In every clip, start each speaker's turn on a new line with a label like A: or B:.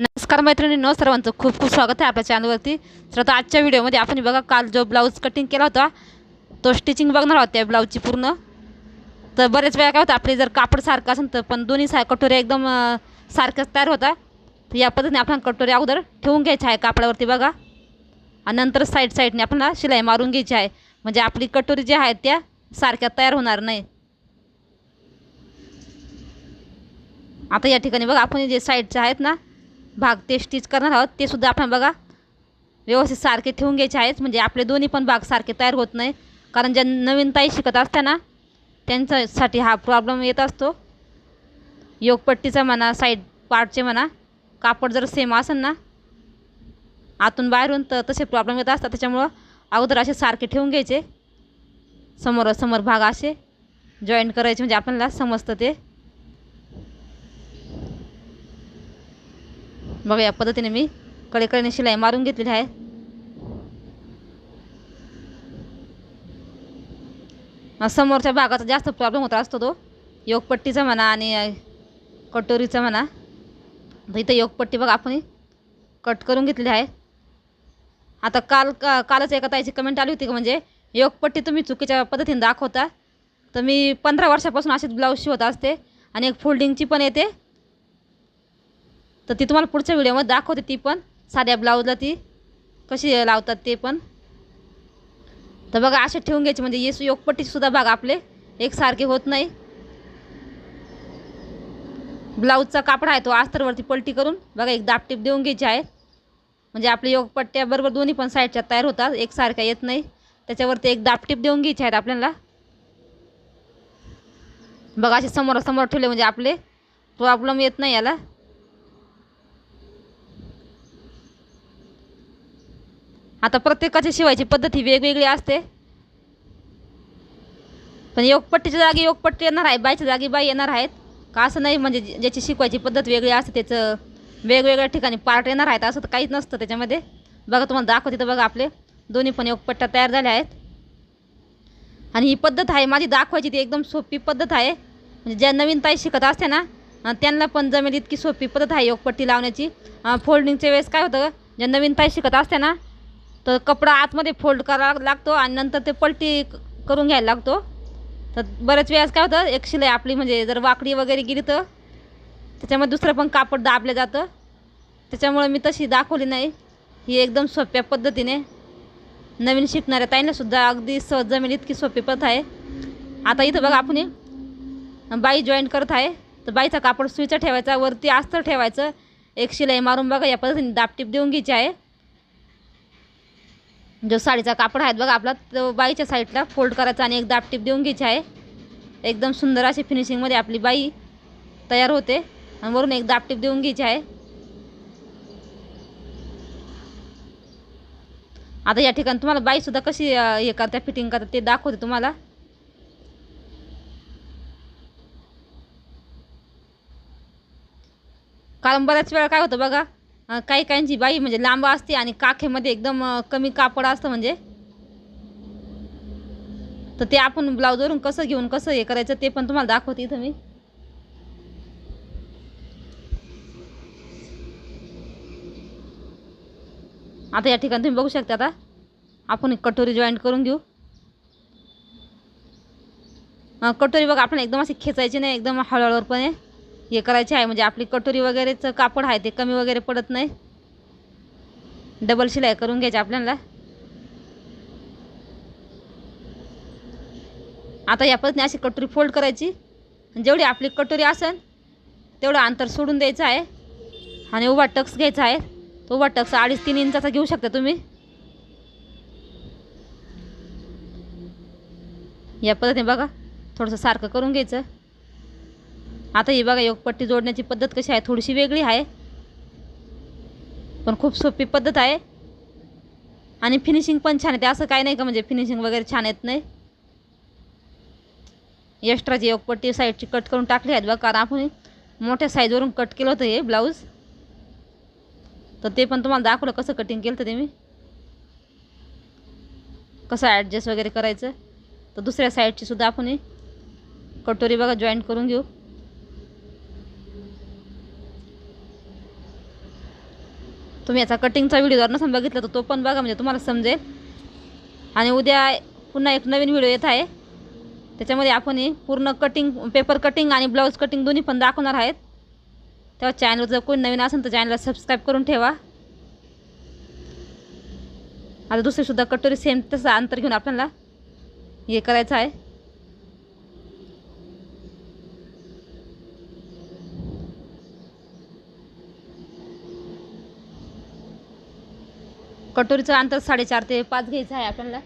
A: नमस्कार मैत्रिणींनो सर्वांचं खूप खूप स्वागत आहे आपल्या चॅनलवरती तर आता आजच्या व्हिडिओमध्ये आपण बघा काल जो ब्लाऊज कटिंग केला होता तो स्टिचिंग बघणार आहोत त्या ब्लाऊजची पूर्ण. तर बरेच वेळा काय होतं आपले जर कापड सारखं असेल तर पण दोन्ही सा कटोऱ्या एकदम सारख्याच तयार होता. तर या पद्धतीने आपण कटोऱ्या अगोदर ठेवून घ्यायच्या आहे कापडावरती बघा. आणि नंतर साईड साईडने आपल्याला शिलाई मारून घ्यायची आहे. म्हणजे आपली कटोरी ज्या आहेत त्या सारख्या तयार होणार नाही. आता या ठिकाणी बघा आपण जे साईडचे आहेत ना भाग ते स्टिच करणार आहोत. ते सुद्धा आपण बघा व्यवस्थित सारखे ठेवून घ्यायचे आहेत. म्हणजे आपले दोन्ही पण भाग सारखे तयार होत नाही. कारण ज्या नवीन ताई शिकत असत्या ना त्यांच्यासाठी हा प्रॉब्लेम येत असतो. योगपट्टीचा म्हणा साईड पार्टचे म्हणा कापड जर सेम असेल ना आतून बाहेरून तर तसे प्रॉब्लेम येत असतात. त्याच्यामुळं अगोदर असे सारखे ठेवून घ्यायचे. समोर समोर भाग असे जॉईंट करायचे. म्हणजे आपल्याला समजतं ते. बघा या पद्धतीने मी कडेकडेने शिलाई मारून घेतलेली आहे. समोरच्या भागाचा जास्त प्रॉब्लेम होत असतो तो. योगपट्टीचा म्हणा आणि कटोरीचा म्हणा. तर इथं योगपट्टी बघा आपण कट करून घेतलेली आहे. आता काल का कालच एका ताईची कमेंट आली होती का म्हणजे योगपट्टी तुम्ही चुकीच्या पद्धतीने दाखवता. तर मी पंधरा वर्षापासून असेच ब्लाऊज शिवत असते आणि एक फोल्डिंगची पण येते. तर ती तुम्हाला पुढच्या व्हिडिओमध्ये दाखवते ती पण. साध्या ब्लाऊजला ती कशी लावतात ते पण. तर बघा असे ठेवून घ्यायचे. म्हणजे येस योगपट्टीसुद्धा बघा आपले एकसारखे होत नाही. ब्लाऊजचा कापड आहे तो अस्तरवरती पलटी करून बघा एक दापटीप देऊन घ्यायची आहे. म्हणजे आपले योगपट्ट्या बरोबर दोन्ही पण साईडच्या तयार होतात एकसारख्या येत नाही. त्याच्यावरती एक दापटीप देऊन घ्यायची आहेत आपल्याला. बघा असे समोरासमोर ठेवले म्हणजे आपले प्रॉब्लेम येत नाही याला. आता प्रत्येकाची शिवायची पद्धत ही वेगवेगळी असते. पण योगपट्टीच्या जागी योगपट्टी येणार आहे बाईच्या जागी बाई येणार आहेत. का असं नाही म्हणजे ज्याची शिकवायची पद्धत वेगळी असते त्याचं वेगवेगळ्या ठिकाणी पार्ट येणार आहेत असं तर काहीच नसतं त्याच्यामध्ये. बघा तुम्हाला दाखवते तर बघा आपले. दोन्ही पण योगपट्ट्या तयार झाल्या आहेत. आणि ही पद्धत आहे माझी दाखवायची ती एकदम सोपी पद्धत आहे. म्हणजे ज्या नवीन ताई शिकत असते ना त्यांना पण जमेल इतकी सोपी पद्धत आहे योगपट्टी लावण्याची. फोल्डिंगच्या वेळेस काय होतं ज्या नवीन ताई शिकत असते ना तर कपडा आतमध्ये फोल्ड करावा लागतो आणि नंतर ते पलटी करून घ्यायला लागतो. तर बऱ्याच वेळेस काय होतं एक शिलाई आपली म्हणजे जर वाकडी वगैरे गेली तर त्याच्यामध्ये दुसरं पण कापड दाबलं जातं. त्याच्यामुळं मी तशी दाखवली नाही. ही एकदम सोप्या पद्धतीने. नवीन शिकणाऱ्या ताईंनासुद्धा अगदी सहज जमेल इतकी सोपी पद्धत आहे. आता इथं बघा आपण बाई जॉईन करत आहे. तर बाईचा कापड सुईचा ठेवायचा वरती अस्तर ठेवायचं. एक शिलाई मारून बघा या पद्धतीने दापटीप देऊन घ्यायची आहे. जो साडीचा कापड आहे बघा आपला तो बाईच्या साईडला फोल्ड करायचा आणि एक टिप देऊन घ्यायची आहे. एकदम सुंदर अशी फिनिशिंगमध्ये आपली बाई तयार होते आणि वरून एक दापटीप देऊन घ्यायची आहे. आता या ठिकाणी तुम्हाला बाईसुद्धा कशी हे करतात फिटिंग करतात ते दाखवते तुम्हाला. कारण बऱ्याच वेळा काय होतं बघा काही काहींची बाई म्हणजे लांब असते आणि काखेमध्ये एकदम कमी कापड असतं म्हणजे. तर ते आपण ब्लाऊजवरून कसं घेऊन कसं हे करायचं ते पण तुम्हाला दाखवते इथं मी. आता या ठिकाणी तुम्ही बघू शकता आता. आपण एक कटोरी जॉईंट करून घेऊ. कटोरी बघा आपण एकदम अशी खेचायची नाही एकदम हळूहळूपणे हे करायचे आहे. म्हणजे आपली कटोरी वगैरेचं कापड आहे ते कमी वगैरे पडत नाही. डबल शिलाई करून घ्यायची आपल्याला. आता या पद्धतीने अशी कटोरी फोल्ड करायची. जेवढी आपली कटोरी असेल तेवढं अंतर सोडून द्यायचं आहे. आणि उभा टक्स घ्यायचा आहे. तो उभा टक्स अडीच तीन इंचाचा घेऊ शकता तुम्ही. या पद्धतीने बघा थोडंसं सारखं करून घ्यायचं. आता ही बघा योगपट्टी जोडण्याची पद्धत कशी आहे? थोडीशी वेगळी आहे. पण खूप सोपी पद्धत आहे. आणि फिनिशिंग पण छान येते. असं काय नाही का म्हणजे फिनिशिंग वगैरे छान येत नाही? एक्स्ट्राची योगपट्टी साईडची कट करून टाकली आहेत बघा. कारण आपण मोठ्या साईजवरून कट केलं होतं हे ब्लाऊज तर ते पण तुम्हाला दाखवलं कसं कटिंग केलं होतं ते मी. कसं ॲडजस्ट वगैरे करायचं. तर दुसऱ्या साईडची सुद्धा आपण कटोरी बघा जॉईंट करून घेऊ. तुम्ही याचा कटिंगचा व्हिडिओ जर नसून बघितला तर तो पण बघा म्हणजे तुम्हाला समजेल. आणि उद्या पुन्हा एक नवीन व्हिडिओ येत आहे. त्याच्यामध्ये आपण पूर्ण कटिंग पेपर कटिंग आणि ब्लाऊज कटिंग दोन्ही पण दाखवणार आहेत. तेव्हा चॅनल जर कोणी नवीन असेल तर चॅनलला सबस्क्राईब करून ठेवा. आता दुसरीसुद्धा कटोरी सेम तसं अंतर घेऊन आपल्याला हे करायचं आहे. कटोरीचं अंतर साडेचार ते पाच घ्यायचं आहे आपल्याला.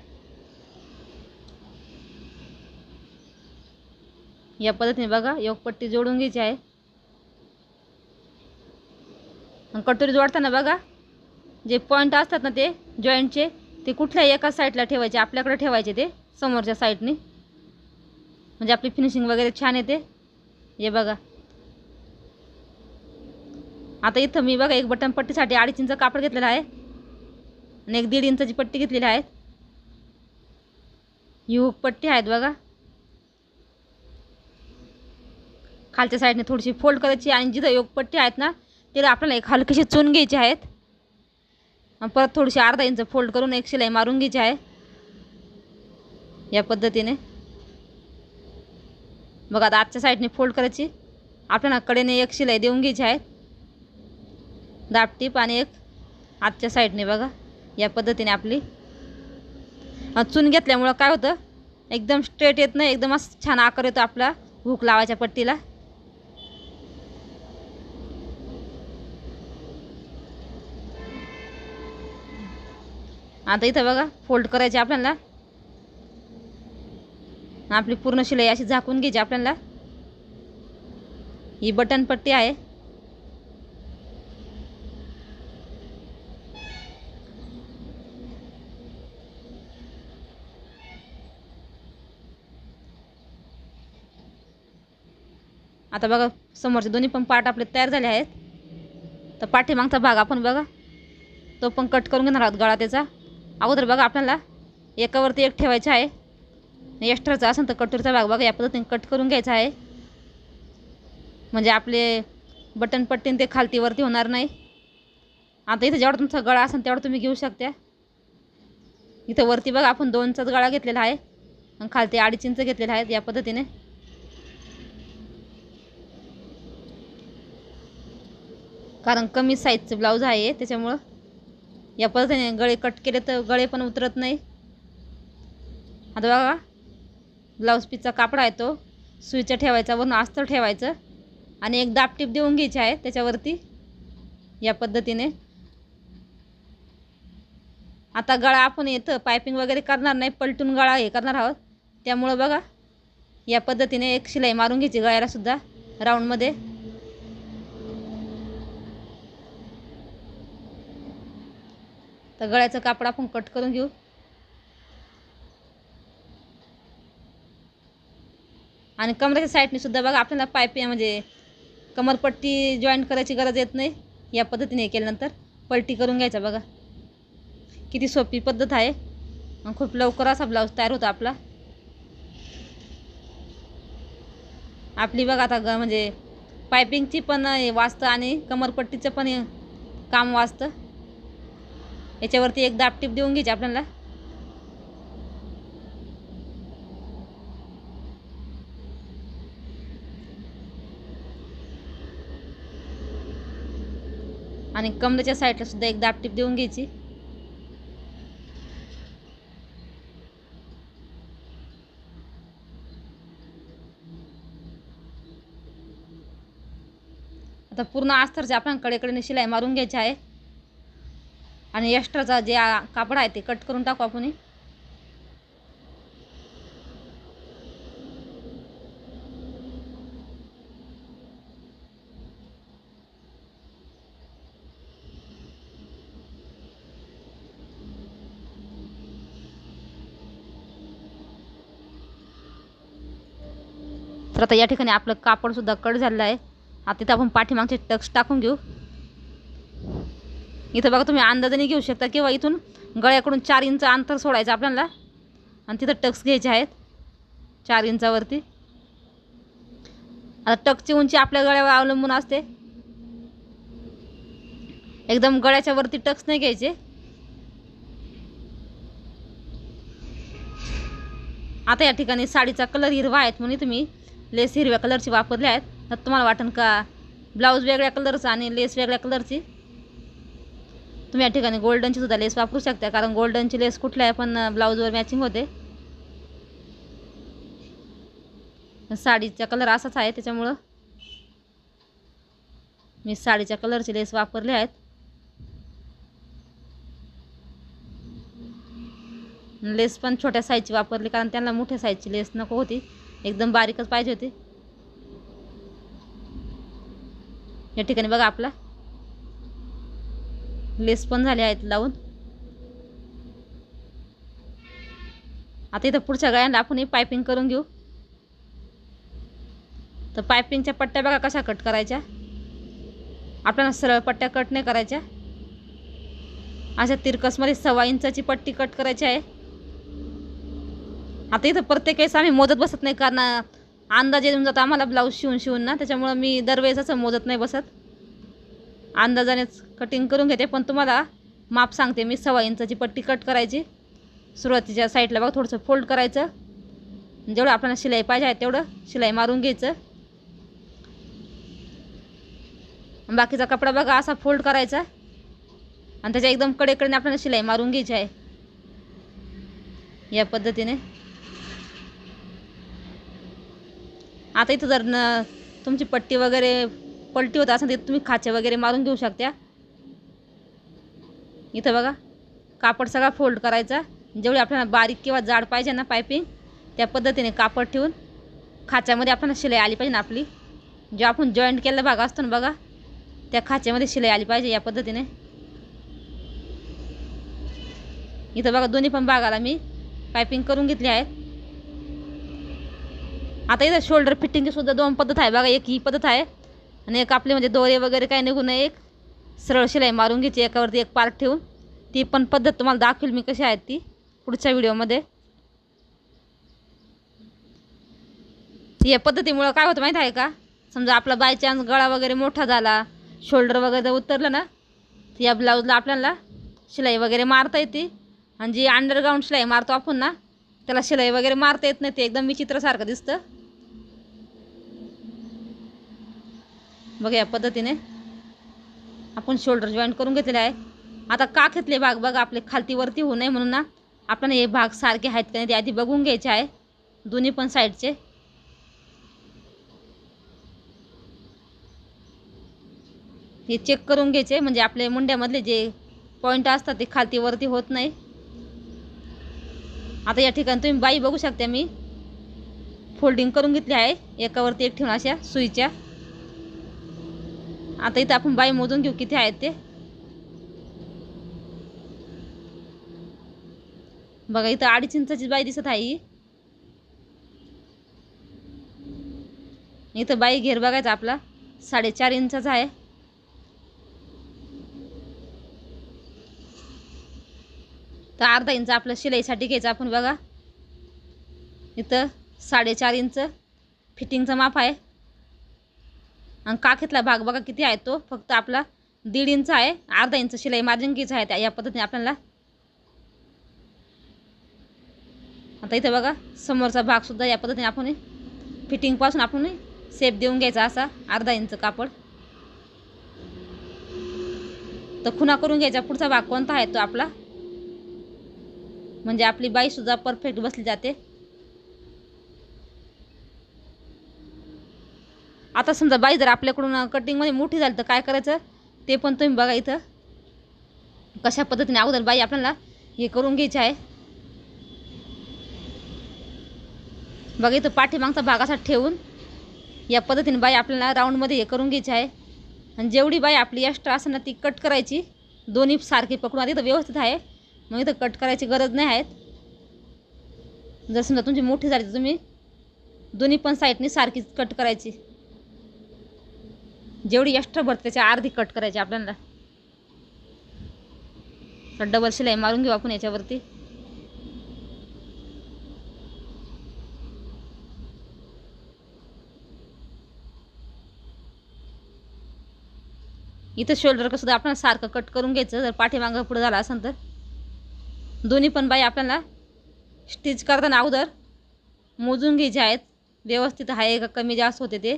A: या पद्धतीने बघा योगपट्टी जोडून घ्यायची आहे. आणि कटोरी जोडताना बघा जे पॉईंट असतात ना ते जॉईंटचे ते कुठल्याही एका साईडला ठेवायचे आपल्याकडे ठेवायचे ते समोरच्या साईडने म्हणजे आपली फिनिशिंग वगैरे छान येते. हे बघा. आता इथं मी बघा एक बटन पट्टीसाठी अडीच इंच कापड घेतलेलं आहे. आणि एक दीड इंचाची पट्टी घेतलेली आहे ही हुक पट्टी आहेत बघा. खालच्या साईडने थोडीशी फोल्ड करायची आणि जिथं योग पट्टी आहेत ना तिला आपल्याला एक हलकीशी चून घ्यायची आहेत. परत थोडीशी अर्धा इंच फोल्ड करून एक शिलाई मारून घ्यायची आहे. या पद्धतीने. बघा आता आजच्या साईडने फोल्ड करायची. आपल्याला कडेने एक शिलाई देऊन घ्यायची आहे. दापटीप आणि एक आजच्या साईडने बघा. या पद्धतीने आपली चून घेतल्यामुळं काय होतं? एकदम स्ट्रेट येत नाही एकदम असं छान आकार येतो आपला हुक लावायच्या पट्टीला. आता इथं बघा फोल्ड करायचे आपल्याला. आपली पूर्ण शिलाई अशी झाकून घ्यायची आपल्याला. ही बटन पट्टी आहे. आता बघा समोरचे दोन्ही पण पार्ट आपले तयार झाले आहेत. तर पाठीमागचा भाग आपण बघा तो पण कट करून घेणार आहोत गळा त्याचा. अगोदर बघा आपल्याला एकावरती एक ठेवायचा आहे. एक्स्ट्राचा असेल तर कटोरीचा भाग बघा या पद्धतीने कट करून घ्यायचा आहे. म्हणजे आपले बटन पट्टीन ते खालतीवरती होणार नाही. आता इथं जेवढा तुमचा गळा असेल तेवढा तुम्ही घेऊ शकता. इथं वरती बघा आपण दोनचाच गळा घेतलेला आहे. आणि खालती अडीच इंच घेतलेले आहेत या पद्धतीने. कारण कमी साईजचं ब्लाऊज आहे त्याच्यामुळं या पद्धतीने गळे कट केले तर गळे पण उतरत नाही. आता बघा ब्लाऊज पीसचा कापड आहे तो सुईचा ठेवायचा वरून अस्तर ठेवायचं आणि एक दापटीप देऊन घ्यायची आहे त्याच्यावरती. या पद्धतीने. आता गळा आपण येतं पायपिंग वगैरे करणार नाही पलटून गळा हे करणार आहोत. त्यामुळं बघा या पद्धतीने एक शिलाई मारून घ्यायची गळ्यालासुद्धा राऊंडमध्ये तर गळ्याचं कापड आपण कट करून घेऊ. आणि कमराच्या साईडने सुद्धा बघा आपल्याला पाईप म्हणजे कमरपट्टी जॉईंट करायची गरज येत नाही. या पद्धतीने केल्यानंतर पलटी करून घ्यायचा बघा. किती सोपी पद्धत आहे. खूप लवकर असा ब्लाऊज तयार होतो आपला. आपली बघा आता ग म्हणजे पायपिंगची पण वाचतं आणि कमरपट्टीचं पण काम वाचतं याच्यावरती एक दापटीप देऊन घ्यायची आपल्याला. आणि कमरेच्या साईडला सुद्धा एक दापटीप देऊन घ्यायची. आता पूर्ण अस्तरचे आपण कडेकडेने शिलाई मारून घ्यायची आहे. आणि एक्स्ट्राचा जे कापड आहे ते कट करून टाकू आपण तर आता या ठिकाणी आपलं कापडसुद्धा कट झालेलं आहे. आता तिथं आपण पाठीमागचे टक्स टाकून घेऊ. इथं बघा तुम्ही अंदाजाने घेऊ शकता किंवा इथून गळ्याकडून चार इंच अंतर सोडायचं आपल्याला. आणि तिथं टक्स घ्यायचे आहेत चार इंचावरती. आता टकची उंची आपल्या गळ्यावर अवलंबून असते. एकदम गळ्याच्या वरती टक्स नाही घ्यायचे. आता या ठिकाणी साडीचा कलर हिरवा आहेत म्हणून तुम्ही. लेस हिरव्या कलरची वापरल्या आहेत. तर तुम्हाला वाटेल का? ब्लाऊज वेगळ्या कलरचा आणि लेस वेगळ्या कलरची. तुम्ही या ठिकाणी गोल्डनची सुद्धा लेस वापरू शकता. कारण गोल्डनची लेस कुठल्याही पण ब्लाऊजवर मॅचिंग होते. साडीचा कलर असाच आहे त्याच्यामुळं. मी साडीच्या कलरची लेस वापरले आहेत. लेस पण छोट्या साईजची वापरली कारण त्यांना मोठ्या साईजची लेस नको होती. एकदम बारीकच पाहिजे होती. या ठिकाणी बघा आपला. लेस पण झाले आहेत लावून. आता इथं पुढच्या गळ्यांना आपण पायपिंग करून घेऊ. तर पायपिंगच्या पट्ट्या बघा कशा कट करायच्या. आपल्याला सरळ पट्ट्या कट नाही करायच्या. अशा तिरकसमध्ये सव्वा इंचाची पट्टी कट करायची आहे. आता इथं प्रत्येक वेळेस आम्ही मोजत बसत नाही कारण अंदाजे येऊन जातो. आम्हाला ब्लाऊज शिवून शिवून ना. त्याच्यामुळं मी दरवेळेस असं मोजत नाही बसत. अंदाजानेच कटिंग करून घेते पण तुम्हाला माप सांगते मी सव्वा इंचाची पट्टी कट करायची. सुरुवातीच्या साईडला बघा थोडंसं फोल्ड करायचं. जेवढं आपल्याला शिलाई पाहिजे आहे तेवढं शिलाई मारून घ्यायचं. बाकीचा कपडा बघा असा फोल्ड करायचा. आणि त्याच्या एकदम कडेकडे आपल्याला शिलाई मारून घ्यायची आहे. या पद्धतीने. आता इथं जर न तुमची पट्टी वगैरे पलटी होत असेल तर तुम्ही खाचे वगैरे मारून घेऊ शकता इथं बघा कापड सगळा फोल्ड करायचा. जेवढी आपल्याला बारीक किंवा जाड पाहिजे ना पायपिंग त्या पद्धतीने कापड ठेवून खाच्यामध्ये आपल्याला शिलाई आली पाहिजे ना आपली. जो आपण जॉईंट केलेला भाग असतो ना बघा त्या खाच्यामध्ये शिलाई आली पाहिजे या पद्धतीने. इथं बघा दोन्ही पण भागाला मी पायपिंग करून घेतली आहेत. आता इथं शोल्डर फिटिंगची सुद्धा दोन पद्धत आहे बघा एक ही पद्धत आहे. आणि एक आपली म्हणजे दोरे वगैरे काही निघू नये एक सरळ शिलाई मारून घ्यायची एकावरती एक पार्ट ठेवून. ती पण पद्धत तुम्हाला दाखवेल मी कशी आहेत ती पुढच्या व्हिडिओमध्ये. या पद्धतीमुळं काय होतं माहीत आहे का? समजा आपला बाय चान्स गळा वगैरे मोठा झाला शोल्डर वगैरे जर उतरलं ना या ब्लाऊजला आपल्याला शिलाई वगैरे मारता येते. आणि जी अंडरग्राऊंड शिलाई मारतो आपण ना त्याला शिलाई वगैरे मारता येत नाही ते एकदम विचित्रसारखं दिसतं. बघा या पद्धतीने आपण शोल्डर जॉईंट करून घेतलेले आहे. आता का घेतले भाग बघा आपले खालती वरती होऊ नये म्हणून ना आपल्याला हे भाग सारखे आहेत का नाही ते आधी बघून घ्यायचे आहे. दोन्ही पण साईडचे. हे चेक करून घ्यायचे म्हणजे आपले मुंड्यामधले जे पॉईंट असतात ते खालती वरती होत नाही. आता या ठिकाणी तुम्ही बाई बघू शकता मी. फोल्डिंग करून घेतली आहे. एकावरती एक ठेवून अशा सुईच्या. आता इथं आपण बाई मोजून घेऊ किती आहेत ते. बघा इथं अडीच इंचाची बाई दिसत आहे ही. इथं बाई घेर बघायचा आपला साडेचार इंचाचा आहे. तर अर्धा इंच आपलं शिलाईसाठी घ्यायचं आपण बघा. इथं साडेचार इंच फिटिंगचं माप आहे. आणि काखेतला भाग बघा किती आहे तो. फक्त आपला दीड इंच आहे अर्धा इंच शिलाई मार्जिन घ्यायचं आहे त्या या पद्धतीने आपल्याला. आता इथं बघा समोरचा भागसुद्धा या पद्धतीने आपण फिटिंगपासून आपण सेप देऊन घ्यायचा असा अर्धा इंच कापड. तर खुणा करून घ्यायचा. पुढचा भाग कोणता आहे तो आपला? म्हणजे आपली बाईसुद्धा परफेक्ट बसली जाते. आता समजा बाई जर आपल्याकडून कटिंगमध्ये मोठी झाली तर काय करायचं? ते पण तुम्ही बघा इथं. कशा पद्धतीने अगोदर बाई आपल्याला हे करून घ्यायचे आहे. बघा इथं पाठीमागचा भाग असा ठेवून या पद्धतीने बाई आपल्याला राऊंडमध्ये हे करून घ्यायची आहे. आणि जेवढी बाई आपली एक्स्ट्रा असेल ना ती कट करायची. दोन्ही सारखी पकडून आधी तर व्यवस्थित आहे. मग इथं कट करायची गरज नाही आहेत जर समजा तुमची मोठी झाली तर तुम्ही दोन्ही पण साईडनी सारखीच कट करायची. जेवढी एक्स्ट्रा भरते त्याच्या अर्धी कट करायची आपल्याला. डबल शिलाई मारून घेऊ आपण याच्यावरती. इथं शोल्डर सुद्धा आपल्याला सारखं कट करून घ्यायचं जर पाठीमागं पुढं झालं असेल तर. दोन्ही पण बाई आपल्याला स्टिच करताना अगोदर मोजून घ्यायचे आहेत. व्यवस्थित आहे का कमी जास्त होते ते.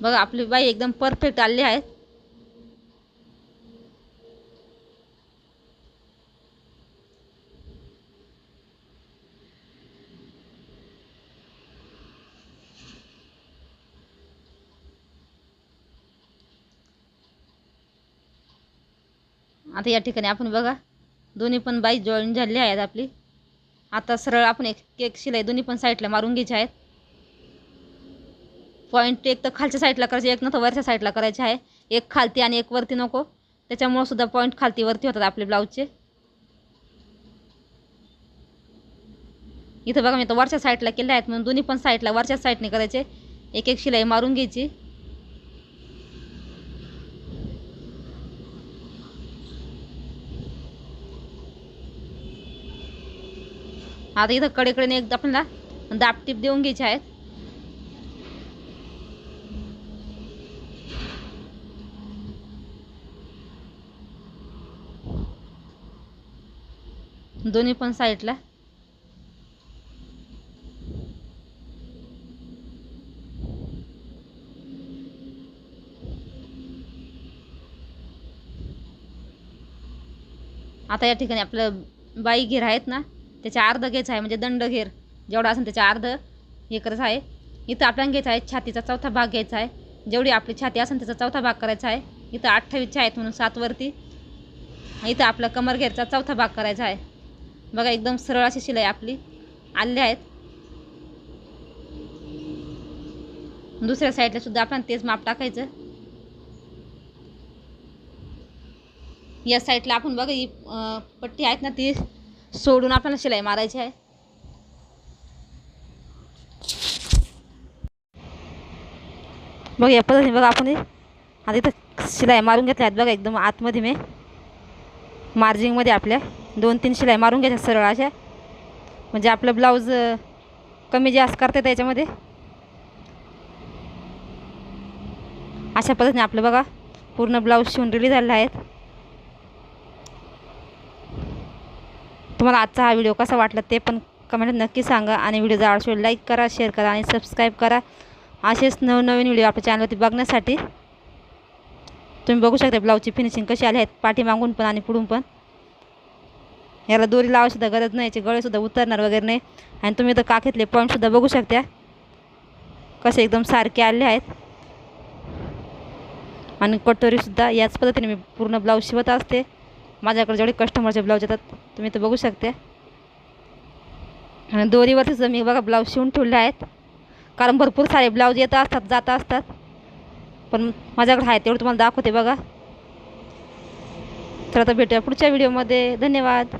A: बघा आपली बाई एकदम परफेक्ट आली आहेत आता या ठिकाणी आपण बघा दोन्ही पण बाई जॉईन झालेली आहेत आपली. आता सरळ आपण एक केक शिलाई दोन्ही पण साईडला मारून घ्यायचे आहेत. पॉईंट एक तर खालच्या साईडला करायचे एक नंतर वरच्या साईडला करायचे आहे. एक खालती आणि एक वरती नको. त्याच्यामुळं सुद्धा पॉईंट खालती वरती होतात आपले ब्लाऊजचे इथं बघा मी तर वरच्या साईडला केले आहेत म्हणून दोन्ही पण साईडला वरच्या साईडने करायचे. एक एक शिलाई मारून घ्यायची. आता इथं कडेकडेने एक आपल्याला दापटीप देऊन घ्यायचे आहेत. दोन्ही पण साईडला. आता या ठिकाणी आपलं बाई घेर आहेत ना त्याच्या अर्ध घ्यायचं आहे म्हणजे दंड घेर. जेवढा असेल त्याच्या अर्ध हे करायचं आहे. इथं आपल्याला घ्यायचं आहे छातीचा चौथा भाग घ्यायचा आहे. जेवढी आपली छाती असेल त्याचा चौथा भाग करायचा आहे. इथं अठ्ठावीसच्या आहेत म्हणून सातवरती इथं आपला कमर घेरचा चौथा भाग करायचा आहे. बघा एकदम सरळ अशी शिलाई आपली आले आहेत. दुसऱ्या साईडला सुद्धा आपण तेच माप टाकायचं. या साईडला आपण बघा ही पट्टी आहेत ना ती सोडून आपल्याला शिलाई मारायची आहे. बघ या पद्धतीने बघा आपण आता इथं शिलाई मारून घेतल्या आहेत बघा एकदम आतमध्ये मी. मार्जिंगमध्ये आपल्या. दोन तीन शिलाई मारून घ्यायच्या सरळ अशा. म्हणजे आपलं ब्लाऊज कमी जास्त करता त्याच्यामध्ये. याच्यामध्ये अशा पद्धतीने आपलं बघा पूर्ण ब्लाऊज शिवून रेडी झालेले आहेत. तुम्हाला आजचा हा व्हिडिओ कसा वाटला ते पण कमेंट नक्की सांगा. आणि व्हिडिओ आवडशिवाय लाईक करा शेअर करा आणि सबस्क्राईब करा. असेच नवनवीन व्हिडिओ आपल्या चॅनलवरती बघण्यासाठी. तुम्ही बघू शकता ब्लाऊजची फिनिशिंग कशी आली आहेत पाठीमागून पण आणि पुढून पण. याला दोरी लावायसुद्धा गरज नाही याचे गळेसुद्धा उतरणार वगैरे नाही. आणि तुम्ही तर काखेतले पॉईंटसुद्धा बघू शकता. कसे एकदम सारखे आले आहेत. आणि कटोरीसुद्धा याच पद्धतीने मी पूर्ण ब्लाऊज शिवत असते. माझ्याकडे जेवढे कस्टमरचे ब्लाऊज येतात तुम्ही तर बघू शकते. आणि दोरीवरती सुद्धा मी बघा ब्लाऊज शिवून ठेवले आहेत. कारण भरपूर सारे ब्लाऊज येत असतात जात असतात. पण माझ्याकडे आहे तेवढं तुम्हाला दाखवते बघा. तर आता भेटूया पुढच्या व्हिडिओमध्ये धन्यवाद.